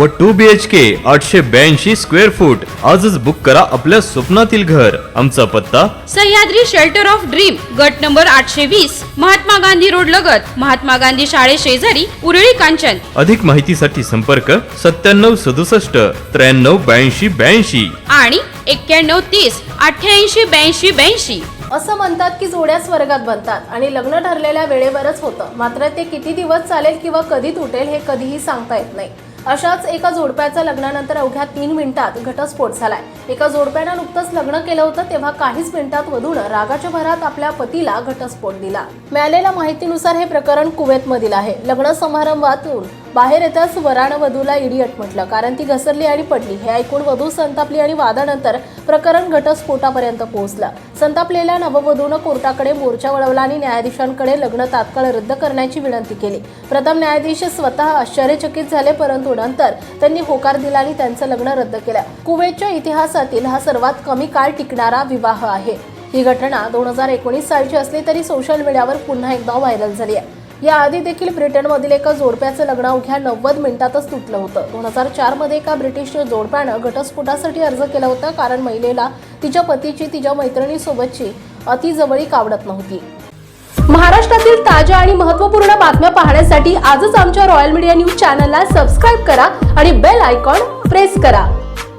व to B H के आठशे ब्याऐंशी स्क्वेअर फूट आजच बुक करा आपल्या स्वप्नातील घर. आमचा पत्ता? सह्याद्री शेल्टर ऑफ ड्रीम गट नंबर आठशे वीस महात्मा गांधी रोड लगत. महात्मा गांधी शाळे शेजारी उरळी कांचन. अधिक माहितीसाठी संपर्क सत्त्याण्णव सदुसष्ट त्र्याण्णव ब्याऐंशी ब्याऐंशी. आणि एक्क्याण्णव तीस अठ्ठ्याऐंशी ब्याऐंशी ब्याऐंशी. असं म्हणतात की जोड्या स्वर्गात बनतात आणि लग्न ठरलेल्या वेळेवरच होतं. मात्र ते किती दिवस चालेल किंवा कधी तुटेल हे कधीही सांगता येत नाही. अशाच एका जोडप्याचा लग्नानंतर अवघ्या तीन मिनिटात घटस्फोट झालाय. एका जोडप्यानं नुकतंच लग्न केलं होतं तेव्हा काहीच मिनिटात वधूनं रागाच्या भरात आपल्या पतीला घटस्फोट दिला. मिळालेल्या माहितीनुसार हे प्रकरण कुवेतमधील आहे. लग्न समारंभातून बाहेर येताच वरानं वधूला इडियट म्हटलं कारण ती घसरली आणि पडली. हे ऐकून वधू संतापली आणि वादानंतर प्रकरण घटस्फोटापर्यंत पोहोचलं. संतापलेल्या नववधूनं कोर्टाकडे मोर्चा वळवला आणि न्यायाधीशांकडे लग्न तात्काळ रद्द करण्याची विनंती केली. प्रथम न्यायाधीश स्वतः आश्चर्यचकित झाले परंतु नंतर त्यांनी होकार दिला आणि त्यांचं लग्न रद्द केलं. कुवेतच्या इतिहासातील हा सर्वात कमी काळ टिकणारा विवाह आहे. ही घटना दोन हजार एकोणीस सालची असली तरी सोशल मीडियावर पुन्हा एकदा व्हायरल झाली आहे. याआधी देखील ब्रिटनमधील एका जोडप्याचं लग्न अवघ्या नव्वद मिनिटातच तुटलं होतं. दोन हजार चारमध्ये एका ब्रिटिश जोडप्यानं घटस्फोटासाठी अर्ज केला होता कारण महिलेला तिच्या पतीची तिच्या मैत्रिणीसोबतची अतिजवळीक आवडत नव्हती. महाराष्ट्रातील ताज्या आणि महत्त्वपूर्ण बातम्या पाहण्यासाठी आजच आमच्या रॉयल मीडिया न्यूज चॅनलला सबस्क्राईब करा आणि बेल आयकॉन प्रेस करा.